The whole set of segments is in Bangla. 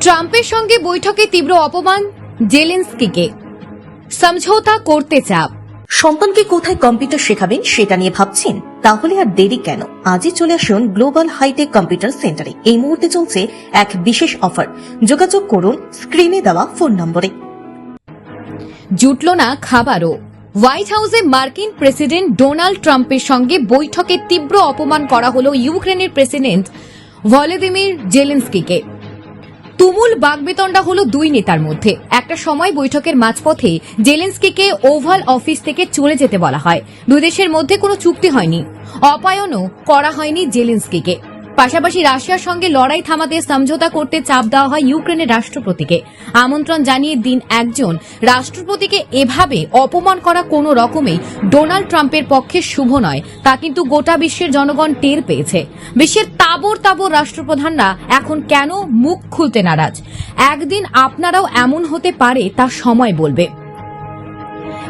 ট্রাম্পের সঙ্গে বৈঠকে তীব্র অপমান জেলেন্সকিকে। সমঝোতা করতে চাপ। সন্তানকে কোথায় কম্পিউটার শেখাবেন সেটা নিয়ে ভাবছেন? তাহলে আর দেরি কেন? আজই চলে আসুন গ্লোবাল হাইটেক কম্পিউটার সেন্টারে। এই মুহূর্তে চলছে এক বিশেষ অফার। যোগাযোগ করুন স্ক্রিনে দেওয়া ফোন নম্বরে। জুটল না খাবারও। হোয়াইট হাউসে মার্কিন প্রেসিডেন্ট ডোনাল্ড ট্রাম্পের সঙ্গে বৈঠকে তীব্র অপমান করা হল ইউক্রেনের প্রেসিডেন্ট ভলোদিমির জেলেন্সকিকে। তুমুল বাগবিতণ্ডা হলো দুই নেতার মধ্যে। একটা সময় বৈঠকের মাঝপথে জেলেন্সকিকে ওভাল অফিস থেকে চলে যেতে বলা হয়। দুই দেশের মধ্যে কোনো চুক্তি হয়নি। অপায়নও করা হয়নি জেলেন্সকিকে। পাশাপাশি রাশিয়ার সঙ্গে লড়াই থামাতে সমঝোতা করতে চাপ দেওয়া হয় ইউক্রেনের রাষ্ট্রপতিকে। আমন্ত্রণ জানিয়ে দিন একজন। রাষ্ট্রপতিকে এভাবে অপমান করা কোনো রকমেই ডোনাল্ড ট্রাম্পের পক্ষে শুভ নয়। তা কিন্তু গোটা বিশ্বের জনগণ টের পেয়েছে। বিশ্বের তাবর তাবর রাষ্ট্রপ্রধানরা এখন কেন মুখ খুলতে নারাজ? একদিন আপনারাও এমন হতে পারে তা সময় বলবে।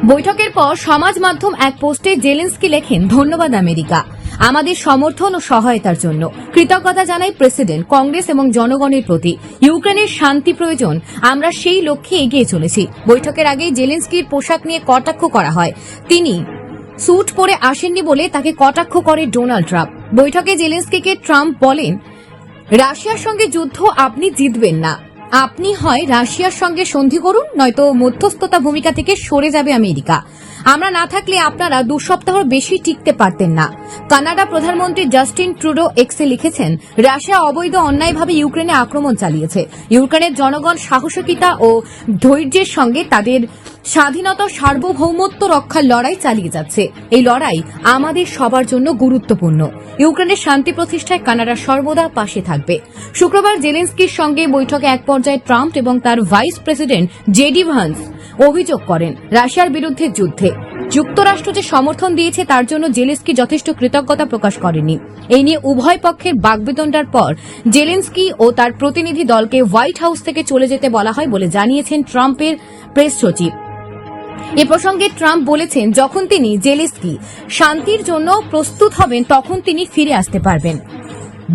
বৈঠকের পর সমাজ মাধ্যম এক পোস্টে জেলেন্সকি লেখেন, ধন্যবাদ আমেরিকা। আমাদের সমর্থন ও সহায়তার জন্য। কৃতজ্ঞতা জানাই প্রেসিডেন্ট, কংগ্রেস এবং জনগণের প্রতি। ইউক্রেনের শান্তি প্রয়োজন, আমরা সেই লক্ষ্যে এগিয়ে চলেছি। বৈঠকের আগে জেলেন্সকির পোশাক নিয়ে কটাক্ষ করা হয়। তিনি স্যুট পরে আসেননি বলে তাকে কটাক্ষ করে ডোনাল্ড ট্রাম্প। বৈঠকে জেলেন্সকিকে ট্রাম্প বলেন, রাশিয়ার সঙ্গে যুদ্ধ আপনি জিতবেন না। আপনি হয় রাশিয়ার সঙ্গে সন্ধি করুন, নয়তো মধ্যস্থতা ভূমিকা থেকে সরে যাবে আমেরিকা। আমরা না থাকলে আপনারা দু সপ্তাহর বেশি টিকতে পারতেন না। কানাডা প্রধানমন্ত্রী জাস্টিন ট্রুডো এক্সে লিখেছেন, রাশিয়া অবৈধ অন্যায়ভাবে ইউক্রেনে আক্রমণ চালিয়েছে। ইউক্রেনের জনগণ সাহসিকতা ও ধৈর্যের সঙ্গে তাদের স্বাধীনতা সার্বভৌমত্ব রক্ষার লড়াই চালিয়ে যাচ্ছে। এই লড়াই আমাদের সবার জন্য গুরুত্বপূর্ণ। ইউক্রেনের শান্তি প্রতিষ্ঠায় কানাডা সর্বদা পাশে থাকবে। শুক্রবার জেলেন্সকির সঙ্গে বৈঠকে এক পর্যায়ে ট্রাম্প এবং তার ভাইস প্রেসিডেন্ট জেডি ভান্স অভিযোগ করেন রাশিয়ার বিরুদ্ধে যুদ্ধে। যুক্তরাষ্ট্র যে সমর্থন দিয়েছে তার জন্য জেলেন্সকি যথেষ্ট কৃতজ্ঞতা প্রকাশ করেনি। এই নিয়ে উভয় পক্ষের বাগবেদনটার পর জেলেন্সকি ও তার প্রতিনিধি দলকে হোয়াইট হাউস থেকে চলে যেতে বলা হয় বলে জানিয়েছেন ট্রাম্পের প্রেস সচিব। এ প্রসঙ্গে ট্রাম্প বলেছেন, যখন তিনি জেলেস্কি শান্তির জন্য প্রস্তুত হবেন, তখন তিনি ফিরে আসতে পারবেন।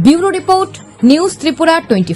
Bureau report, news Tripura twenty